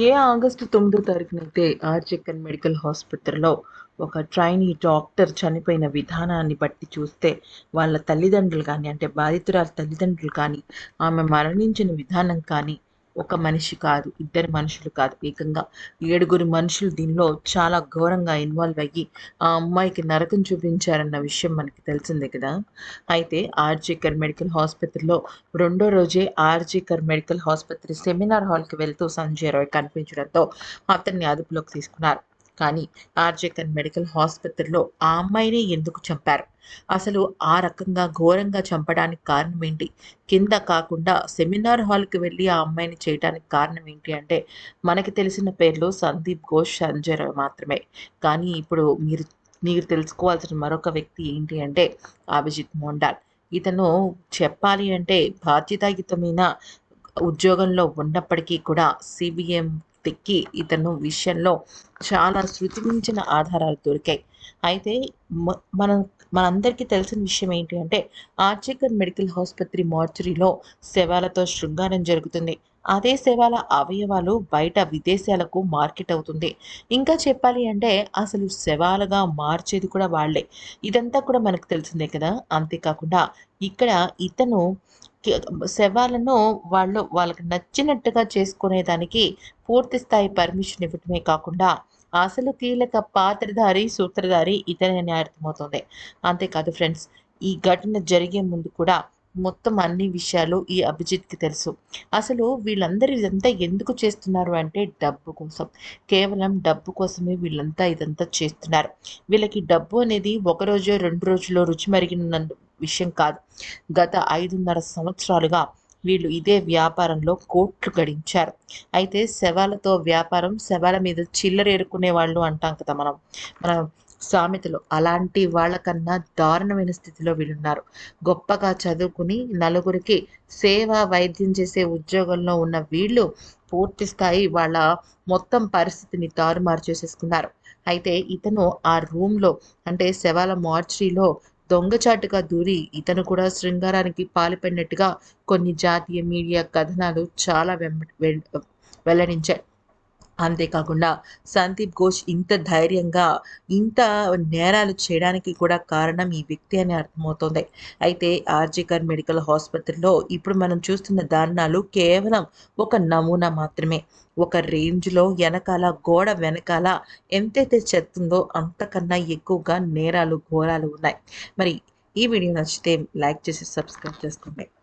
ఏ August తొమ్మిదో తారీఖునైతే ఆర్జెక్కన్ medical ఆసుపత్రిలో ఒక ట్రైనీ డాక్టర్ చనిపోయిన విధానాన్ని బట్టి చూస్తే వాళ్ళ తల్లిదండ్రులు కానీ అంటే బాధితురాల తల్లిదండ్రులు కానీ ఆమె మరణించిన విధానం కానీ ఒక మనిషి కాదు ఇద్దరు మనుషులు కాదు. ఏకంగా ఏడుగురు మనుషులు దీనిలో చాలా ఘోరంగా ఇన్వాల్వ్ అయ్యి ఆ అమ్మాయికి నరకం చూపించారన్న విషయం మనకి తెలిసిందే కదా. అయితే ఆర్జీకర్ మెడికల్ హాస్పిటల్లో రెండో రోజే ఆర్జీకర్ మెడికల్ ఆసుపత్రి సెమినార్ హాల్కి వెళ్తూ సంజయ్ రాయ్ కనిపించడంతో అతన్ని అదుపులోకి తీసుకున్నారు. కానీ ఆర్జేకన్ మెడికల్ హాస్పిటల్లో ఆ అమ్మాయిని ఎందుకు చంపారు? అసలు ఆ రకంగా ఘోరంగా చంపడానికి కారణం ఏంటి? కింద కాకుండా సెమినార్ హాల్కి వెళ్ళి ఆ అమ్మాయిని చేయడానికి కారణం ఏంటి అంటే మనకి తెలిసిన పేర్లు సందీప్ ఘోష్ సంజయ్ మాత్రమే. కానీ ఇప్పుడు మీరు మీరు తెలుసుకోవాల్సిన మరొక వ్యక్తి ఏంటి అంటే అభిజిత్ మోండాల్. ఇతను చెప్పాలి అంటే బాధ్యతాయుతమైన ఉద్యోగంలో ఉన్నప్పటికీ కూడా సిబిఎం తెక్కి ఇతను విషయంలో చాలా శృతిమించిన ఆధారాలు దొరికాయి. అయితే మనం మనందరికీ తెలిసిన విషయం ఏంటి అంటే ఆర్చికర్ మెడికల్ ఆసుపత్రి మార్చురీలో శవాలతో శృంగారం జరుగుతుంది. అదే శవాల అవయవాలు బయట విదేశాలకు మార్కెట్ అవుతుంది. ఇంకా చెప్పాలి అంటే అసలు శవాలుగా మార్చేది కూడా వాళ్ళే ఇదంతా కూడా మనకు తెలిసిందే కదా. అంతేకాకుండా ఇక్కడ ఇతను శవాలను వాళ్ళు వాళ్ళకి నచ్చినట్టుగా చేసుకునేదానికి పూర్తి స్థాయి పర్మిషన్ ఇవ్వటమే కాకుండా అసలు కీలక పాత్రధారి సూత్రధారి ఇతనే అర్థమవుతుంది. అంతేకాదు ఫ్రెండ్స్ ఈ ఘటన జరిగే ముందు కూడా మొత్తం అన్ని విషయాలు ఈ అభిజిత్కి తెలుసు. అసలు వీళ్ళందరూ ఇదంతా ఎందుకు చేస్తున్నారు అంటే డబ్బు కోసం. కేవలం డబ్బు కోసమే వీళ్ళంతా ఇదంతా చేస్తున్నారు. వీళ్ళకి డబ్బు అనేది ఒక రోజు రెండు రోజుల్లో రుచి మరిగిన విషయం కాదు. గత ఐదున్నర సంవత్సరాలుగా వీళ్ళు ఇదే వ్యాపారంలో కోట్లు గడించారు. అయితే శవాలతో వ్యాపారం శవాల మీద చిల్లరేరుకునే వాళ్ళు అంటాం కదా మనం. మనం సామెతలు. అలాంటి వాళ్ళకన్నా దారుణమైన స్థితిలో వీళ్ళున్నారు గొప్పగా చదువుకుని నలుగురికి సేవ వైద్యం చేసే ఉద్యోగంలో ఉన్న వీళ్ళు పూర్తి స్థాయి వాళ్ళ మొత్తం పరిస్థితిని తారుమారు చేసేసుకున్నారు. అయితే ఇతను ఆ రూమ్లో అంటే శవాల మార్చరీలో దొంగచాటుగా దూరి ఇతను కూడా శృంగారానికి పాల్పడినట్టుగా కొన్ని జాతీయ మీడియా కథనాలు చాలా వెల్లడించాయి. అంతేకాకుండా సందీప్ ఘోష్ ఇంత ధైర్యంగా ఇంత నేరాలు చేయడానికి కూడా కారణం ఈ వ్యక్తి అని అర్థమవుతోంది. అయితే ఆర్జికర్ మెడికల్ ఆసుపత్రిలో ఇప్పుడు మనం చూస్తున్న దారుణాలు కేవలం ఒక నమూనా మాత్రమే. ఒక రేంజ్లో వెనకాల గోడ వెనకాల ఎంతైతే చెత్తుందో అంతకన్నా ఎక్కువగా నేరాలు ఘోరాలు ఉన్నాయి. మరి ఈ వీడియో నచ్చితే లైక్ చేసి సబ్స్క్రైబ్ చేసుకోండి.